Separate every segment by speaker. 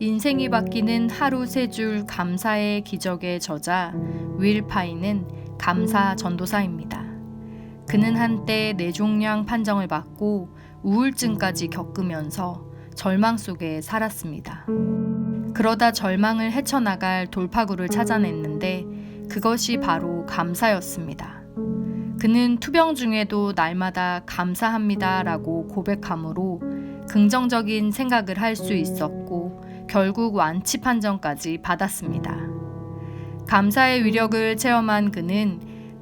Speaker 1: 인생이 바뀌는 하루 세 줄 감사의 기적의 저자 윌 파이는 감사 전도사입니다. 그는 한때 뇌종양 판정을 받고 우울증까지 겪으면서 절망 속에 살았습니다. 그러다 절망을 헤쳐나갈 돌파구를 찾아냈는데 그것이 바로 감사였습니다. 그는 투병 중에도 날마다 감사합니다라고 고백함으로 긍정적인 생각을 할 수 있었고 결국 완치 판정까지 받았습니다. 감사의 위력을 체험한 그는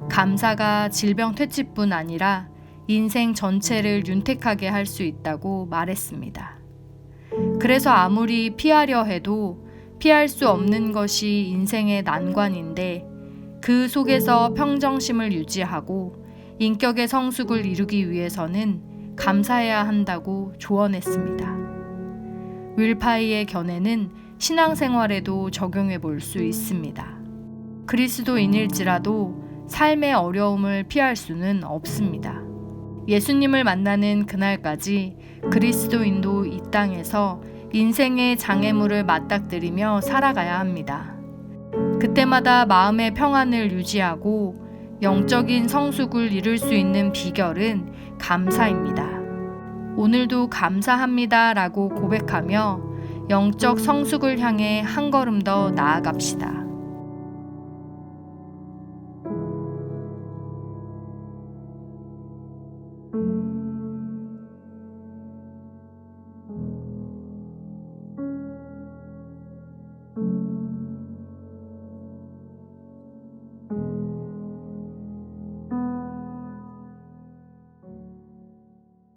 Speaker 1: 감사가 질병 퇴치뿐 아니라 인생 전체를 윤택하게 할 수 있다고 말했습니다. 그래서 아무리 피하려 해도 피할 수 없는 것이 인생의 난관인데 그 속에서 평정심을 유지하고 인격의 성숙을 이루기 위해서는 감사해야 한다고 조언했습니다. 윌파이의 견해는 신앙생활에도 적용해 볼 수 있습니다. 그리스도인일지라도 삶의 어려움을 피할 수는 없습니다. 예수님을 만나는 그날까지 그리스도인도 이 땅에서 인생의 장애물을 맞닥뜨리며 살아가야 합니다. 그때마다 마음의 평안을 유지하고 영적인 성숙을 이룰 수 있는 비결은 감사입니다. 오늘도 감사합니다 라고 고백하며 영적 성숙을 향해 한 걸음 더 나아갑시다.